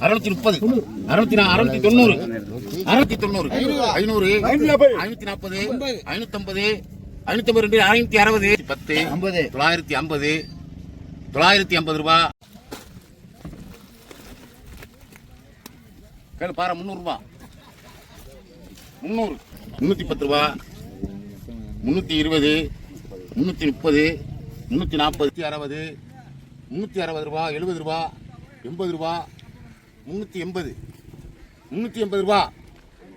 அறுநூத்தி முப்பது அறுநூத்தி நா- அறுநூத்தி தொண்ணூறு அறுநூத்தி தொண்ணூறு ஐநூறு ஐநூத்தி நாற்பது ஐநூத்தம்பது ஐநூத்தி ரெண்டு ஐநூத்தி அறுபது பத்து ஐம்பது. தொள்ளாயிரத்தி ஐம்பது தொள்ளாயிரத்தி ஐம்பது ரூபா. கேளு பாரு முந்நூறுபா முந்நூறு முந்நூற்றி பத்து ரூபா. முந்நூற்றி இருபது முந்நூற்றி முப்பது முந்நூற்றி நாற்பது அறுபது முந்நூற்றி அறுபது ரூபா எழுபது ரூபா எண்பது ரூபா. முந்நூற்றி எண்பது. முந்நூற்றி எண்பது ரூபா.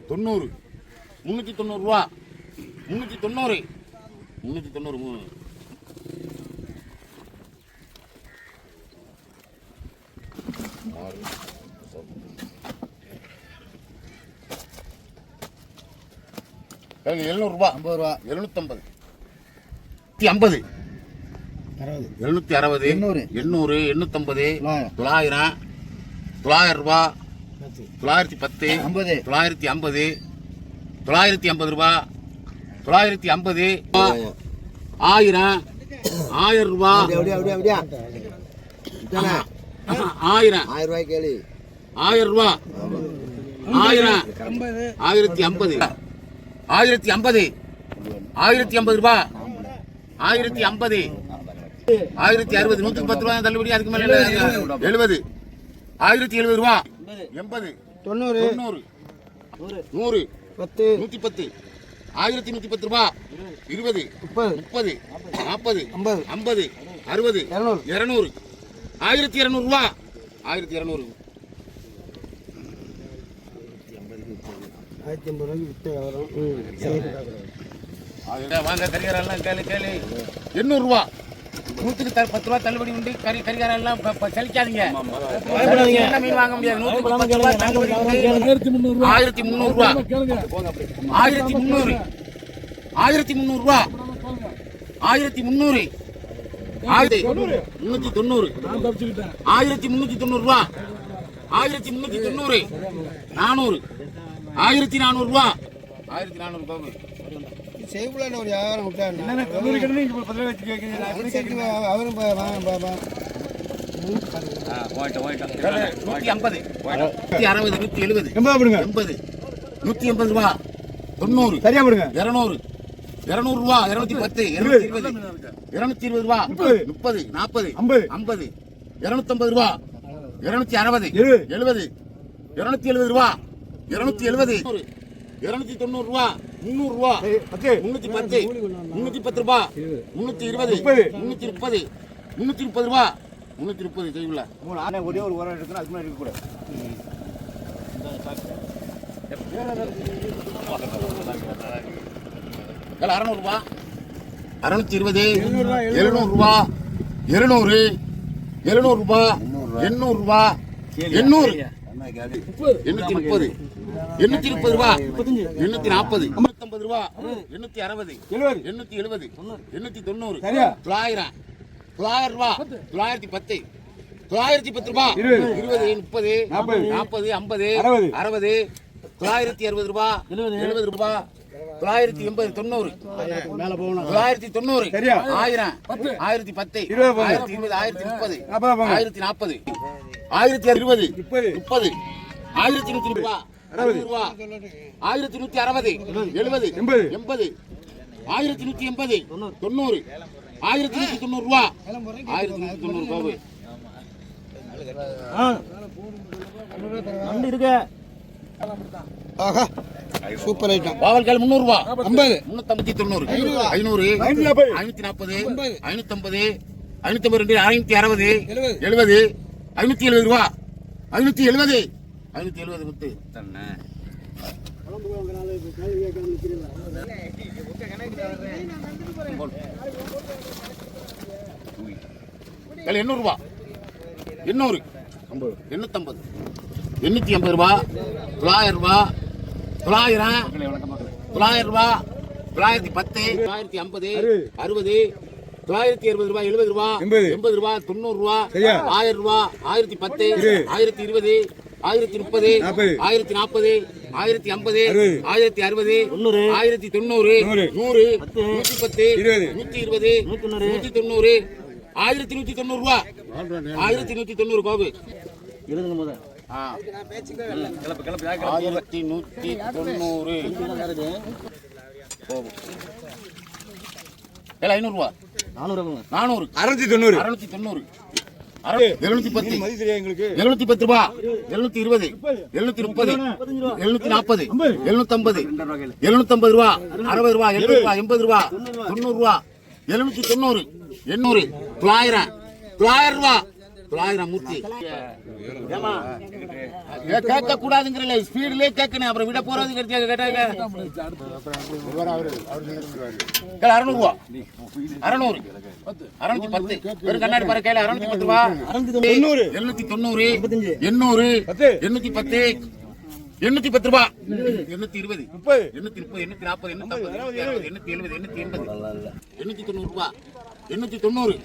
தொண்ணூறு. முந்நூற்றி தொண்ணூறுரூவா முந்நூற்றி தொண்ணூறு. முந்நூற்றி தொண்ணூறு மூணு. எழுநூறுபா ஐம்பது ரூபா. எழுநூத்தம்பது. ஐம்பது. எழுநூத்தி அறுபது. எண்ணூறு. எண்ணூறு. எண்ணூத்தம்பது. தொள்ளாயிரம். தொள்ளாயிரம் ரூபா தொள்ளாயிரத்தி பத்து ஐம்பது. தொள்ளாயிரத்தி ஐம்பது தொள்ளாயிரத்தி ஐம்பது ரூபா தொள்ளாயிரத்தி ஐம்பது ஆயிரம் ஆயிரம் ரூபா. ஆயிரம். ஆயிரம் ரூபாய் கேளு. ஆயிரம் ரூபா. ஆயிரம். ஆயிரத்தி ஐம்பது. ஆயிரத்தி ஐம்பது. ஆயிரத்தி ஐம்பது ரூபா. ஆயிரத்தி ஐம்பது. ஆயிரத்தி அறுபது. நூத்தி பத்து ரூபாய் தள்ளுபடி அதுக்கு மேல. எழுபது. ஆயிரத்தி எழுபது ரூபா. எண்பது. தொண்ணூறு. தொண்ணூறு. நூறு. பத்து. நூத்தி பத்து ஆயிரத்தி நூத்தி பத்து ரூபா. இருபது. முப்பது. முப்பது. நாற்பது. ஐம்பது. ஐம்பது. அறுபது. இரநூறு. இருநூறு. ஆயிரத்தி இருநூறு ரூபா. ஆயிரத்தி இருநூறு. ஆயிரத்தி ஐம்பது ரூபாய்க்கு வித்து வரும் வாங்க கரிகாரெல்லாம் கேளு கேளு. எண்ணூறு நூத்துக்கு த- பத்து ரூபா தள்ளுபடி உண்டு. கறி ப- சலிக்காதீங்க என்ன மீன் வாங்க முடியாது. நூத்துக்கு பத்து ரூபா தள்ளுபடி உண்டு. ஆயிரத்தி முந்நூறு ரூபா ஆயிரத்தி முந்நூறு ஆயிரத்தி முந்நூறு. ரூபா ஆயிரத்தி முந்நூறு. ஆயிரத்தி முன்னூத்தி தொண்ணூறு. ஆயிரத்தி முன்னூத்தி தொண்ணூறு ரூபா ஆயிரத்தி முன்னூத்தி தொண்ணூறு. நானூறு. ஆயிரத்தி நானூறு ரூபா ஆயிரத்தி நானூறு செய்குள்ள ஒரு வியாபாரம் விட்டாங்க அவரும் நூத்தி ஐம்பது. நூத்தி அறுபது நூத்தி எழுபது. எண்பது. போடுங்க எண்பது ரூபா. தொண்ணூறு. சரியா போடுங்க இருநூறு. இருநூறு ரூபா இருநூத்தி பத்து இருநூத்தி இருபது. இருநூத்தி இருபது ரூபா. முப்பது. நாற்பது. ஐம்பது. ஐம்பது. இருநூத்தி ஐம்பது ரூபா. இருநூத்தி அறுபது. எழுபது. இருநூத்தி எழுபது ரூபா. இருநூத்தி எழுபது. இருநூத்தி தொண்ணூறு ரூபா முந்நூறு ரூபா பத்து. முன்னூத்தி பத்து முன்னூத்தி பத்து ரூபா முன்னூத்தி இருபது. முன்னூத்தி முப்பது முன்னூத்தி முப்பது ரூபா முன்னூத்தி முப்பது செய்யுங்களா மூணு ஆனே ஒரே ஒரு உரம் எடுக்கணும் அதுக்கு மேலே இருக்கக்கூடாது. அறநூறுபா. அறுநூத்தி இருபது எழுநூறுபா எழுநூறு. எழுநூறுபா எண்ணூறுபா எண்ணூறு. எண்ணூத்தி முப்பது. எண்ணூத்தி முப்பது ரூபா. எண்ணூத்தி நாற்பது ஐம்பத்தொன்பது ரூபா. எண்ணூத்தி அறுபது. எண்ணூத்தி எழுபது. எண்ணூத்தி தொண்ணூறு? தொள்ளாயிரம். தொள்ளாயிரம் ரூபா. தொள்ளாயிரத்தி பத்து. தொள்ளாயிரத்தி பத்து ரூபா. இருபது. முப்பது. நாற்பது. ஐம்பது. அறுபது. அறுபது. தொள்ளாயிரத்தி அறுபது ரூபா. எழுபது ரூபா. தொள்ளாயிரத்தி எண்பது தொண்ணூறு. மேலே போகணும். தொள்ளாயிரத்தி தொண்ணூறு. சரியா? ஆயிரம். ஆயிரத்தி பத்து. ஆயிரத்தி இருபது ஆயிரத்தி முப்பது. ஆயிரத்தி நாற்பது. ஆயிரத்தி இருபது முப்பது. முப்பது. ஆயிரத்தி நூத்தி ரூபா அறுபது. ஆயிரத்தி நூத்தி அறுபது. எழுபது. எண்பது. எண்பது. ஆயிரத்தி நூத்தி எண்பது. தொண்ணூறு. ஆயிரத்தி நூத்தி தொண்ணூறு ரூபா. ஆயிரத்தி நூத்தி தொண்ணூறு ரூபாய் ஆஹா. Super item. பாவல்கால் முந்நூறு ரூபா ஐம்பது. முன்னூத்தி தொண்ணூறு. ஐநூறு. ஐநூத்தி நாற்பது. ஐநூத்தி ஐம்பது. ஐம்பது ரெண்டு ஐநூத்தி அறுபது. எழுபது. எழுபது. ஐநூத்தி எழுபது ரூபா. ஐநூத்தி எழுபது. ஐநூத்தி எழுபது முத்து எண்ணூறு ரூபா எண்ணூறு. எண்ணூத்தம்பது. எண்ணூத்தி ஐம்பது ரூபா. தொள்ளாயிரம் ரூபா. தொள்ளாயிரம் தொள்ளாயிரம் ரூபா தொள்ளாயிரத்தி பத்து தொள்ளாயிரத்தி ஐம்பது அறுபது தொள்ளாயிரத்தி அறுபது ரூபாய் எழுபது ரூபா எண்பது. எண்பது ரூபா தொண்ணூறு ரூபா சரியா? ஆயிரம் ரூபா ஆயிரத்தி பத்து. ஆயிரத்தி இருபது ஆயிரத்தி முப்பது. ஆயிரத்தி நாற்பது ஆயிரத்தி ஐம்பது. ஆயிரத்தி அறுபது ஆயிரத்தி தொண்ணூறு நூறு. நூத்தி பத்து. நூத்தி இருபது நூத்தி தொண்ணூறு ஆயிரத்தி நூத்தி தொண்ணூறு ரூபா ஆயிரத்தி நூத்தி தொண்ணூறு பாபு எழுதுங்க முத ஆ கிளப்பு கிளப்பு ஆயிரத்தி நூற்றி தொண்ணூறு. ஏழு ஐநூறுரூவா நானூறு. நானூறு. அறுநூத்தி தொண்ணூறு. அறுநூத்தி தொண்ணூறு. எழுநூத்தி பத்து. எழுநூத்தி பத்து ரூபா. எழுநூத்தி இருபது. எழுநூத்தி முப்பது. எழுநூத்தி நாற்பது. எழுநூத்தி ஐம்பது எழுநூத்தி ஐம்பது ரூபா. அறுபது ரூபா. எழுபது ரூபா. எண்பது ரூபா. தொண்ணூறு. ரூபா. எழுநூத்தி தொண்ணூறு. எண்ணூறு. தொள்ளாயிரம். தொள்ளாயிரம் ரூபா. தொள்ளாயிரம் மூர்த்தி. ஏமா கேட்க கூடாதுங்கிறல ஸ்பீட்லயே கேட்கணும் அப்புறம் விட போறது கிடைச்சாங்க கேட்டாங்க அறுநூறு ரூபா அறுநூறு. அறுநூத்தி பத்து. வெறும் கண்ணாடி பாரு கையில அறுநூத்தி பத்து ரூபா. எழுநூத்தி தொண்ணூறு. எண்ணூறு. எண்ணூத்தி பத்து. எண்ணூத்தி பத்து ரூபா. எண்ணூத்தி இருபது. முப்பது. எண்ணூத்தி முப்பது எண்ணூத்தி நாற்பது எண்ணூத்தி ஐம்பது எண்ணூத்தி எழுபது எண்ணூத்தி எண்பது. எண்ணூத்தி தொண்ணூறு ரூபா. எண்ணூத்தி தொண்ணூறு.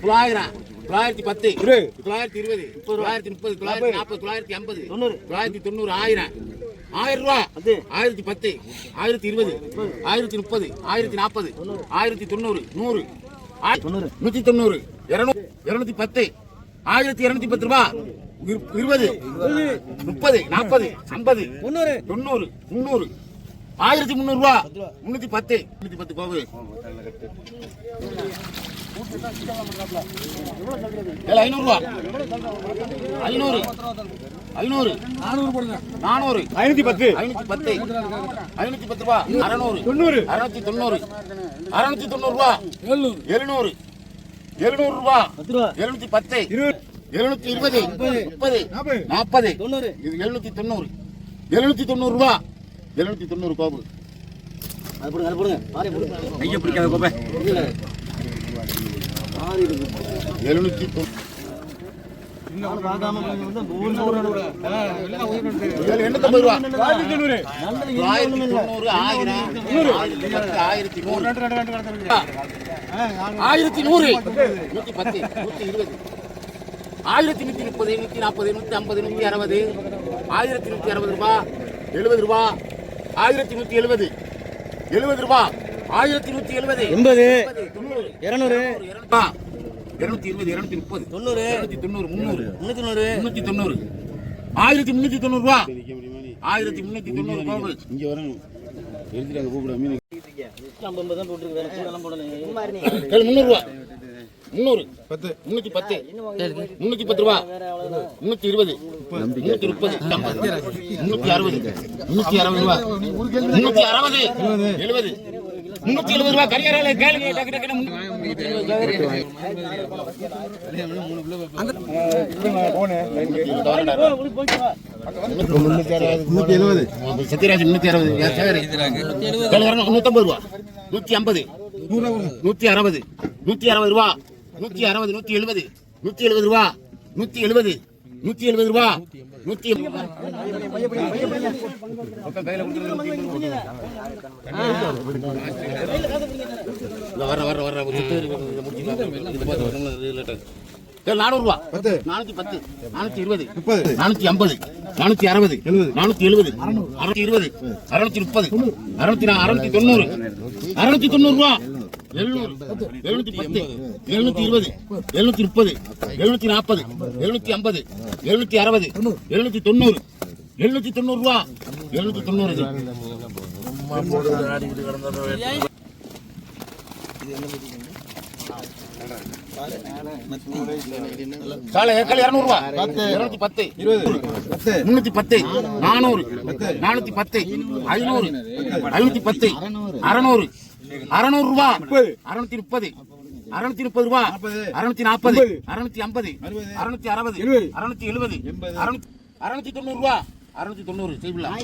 தொள்ளாயிரம். தொள்ளாயிரத்தி பத்து. தொள்ளாயிரத்தி இருபது. தொள்ளாயிரத்தி முப்பது தொள்ளாயிரத்தி நாற்பது தொள்ளாயிரத்தி ஐம்பது. தொள்ளாயிரத்தி தொண்ணூறு ஆயிரம். ஆயிரம் ரூபா. ஆயிரத்தி பத்து. ஆயிரத்தி இருபது. ஆயிரத்தி முப்பது. ஆயிரத்தி நாற்பது. ஆயிரத்தி தொண்ணூறு. நூறு. நூத்தி தொண்ணூறு. இருநூத்தி பத்து. ஆயிரத்தி இருநூத்தி பத்து ரூபா. இரு- இருபது. முப்பது. நாற்பது. ஐம்பது. முந்நூறு. தொண்ணூறு. முந்நூறு. ஆயிரத்தி முந்நூறு ரூபா முன்னூத்தி பத்து. முன்னூத்தி பத்து கோவு. ஏழு ஐநூறு. ஐநூறு. நானூறு. போடுங்க நானூறு ஐநூத்தி பத்து. ஐநூத்தி பத்து. ஐநூத்தி பத்து ரூபா. அறநூறு. தொண்ணூறு. அறுநூத்தி தொண்ணூறு. அறுநூத்தி தொண்ணூறு ரூபா. எழுநூறு. எழுநூறு. எழுநூறு ரூபா. பத்து பத்து. இருபது. முப்பது. நாற்பது. நாற்பது. தொண்ணூறு. இது எழுநூத்தி தொண்ணூறு. எழுநூத்தி தொண்ணூறு எழுநூத்தி தொண்ணூறு கோபு. அது போடுங்க அது போடுங்க. ஆறே போடுங்க. கையை பிடிக்காத கோப்பை ரூபா ஆயிரத்தி நூறு ஆயிரத்தி நூறு. நூத்தி பத்து. நூத்தி இருபது ஆயிரத்தி நூத்தி முப்பது நூத்தி நாற்பது நூத்தி ஐம்பது நூத்தி அறுபது. ஆயிரத்தி நூத்தி அறுபது ரூபா. எழுபது ரூபா. ஆயிரத்தி நூத்தி எழுபது. எழுபது ரூபா. ஆயிரத்தி நூத்தி எழுபது. எண்பது. தொண்ணூறு. இரநூறு. இருநூத்தி இருபது இருநூத்தி முப்பது. தொண்ணூறு. இருநூத்தி தொண்ணூறு முந்நூறு. முன்னூத்தி தொண்ணூறு. முன்னூத்தி தொண்ணூறு. ஆயிரத்தி முன்னூத்தி தொண்ணூறு ரூபா. ஆயிரத்தி முன்னூத்தி தொண்ணூறு கோபு இங்க வரணும். எழுதிட்டாங்க கூப்பிட மீன் ஐம்பது தான் போட்டுருக்கு வேற முந்நூறு. பத்து. முன்னூத்தி பத்து. முன்னூத்தி பத்து ரூபா. முன்னூத்தி இருபது. முன்னூத்தி முப்பது. முன்னூத்தி அறுபது. முன்னூத்தி அறுபது ரூபா. முன்னூத்தி அறுபது. எழுபது. முன்னூத்தி எழுபது ரூபா கரியாரால கேளுங்க டக்கு டக்குன்னு முன்னூத்தி நூத்தி சத்யராஜ் முன்னூத்தி அறுபது. சரி நூத்தம்பது ரூபா. நூத்தி ஐம்பது. நூத்தி அறுபது. நூத்தி அறுபது ரூபா. நூத்தி அறுபது நூத்தி எழுபது. நூத்தி எழுபது ரூபா. நூத்தி எழுபது. நூத்தி எழுபது ரூபா. நூத்தி வர வர வர நானூறு ரூபா நானூத்தி பத்து நானூத்தி இருபது முப்பது. நானூத்தி ஐம்பது நானூத்தி அறுபது நானூத்தி எழுபது அறுநூத்தி இருபது அறுநூத்தி முப்பது அறுநூத்தி அறுநூத்தி தொண்ணூறு அறுநூத்தி தொண்ணூறு ரூபா. எழுநூத்தி பத்து எழுநூத்தி இருபது எழுநூத்தி முப்பது எழுநூத்தி நாற்பது எழுநூத்தி ஐம்பது எழுநூத்தி அறுபது எழுநூத்தி தொண்ணூறு எழுநூத்தி தொண்ணூறு ரூபா. எழுநூத்தி தொண்ணூறு. சாலை ஏக்கல் இருநூறு ரூபா. இருநூத்தி பத்து. முன்னூத்தி பத்து. நானூறு. நானூத்தி பத்து. ஐநூறு. ஐநூத்தி பத்து. அறநூறு. அறநூறு ரூபா. அறுநூத்தி முப்பது. அறுநூத்தி முப்பது ரூபா. அறுநூத்தி நாற்பது. அறுநூத்தி ஐம்பது. அறுநூத்தி அறுபது. அறுநூத்தி எழுபது. அறுநூத்தி தொண்ணூறு ரூபா. அறுநூத்தி தொண்ணூறு. செய்யலாம்.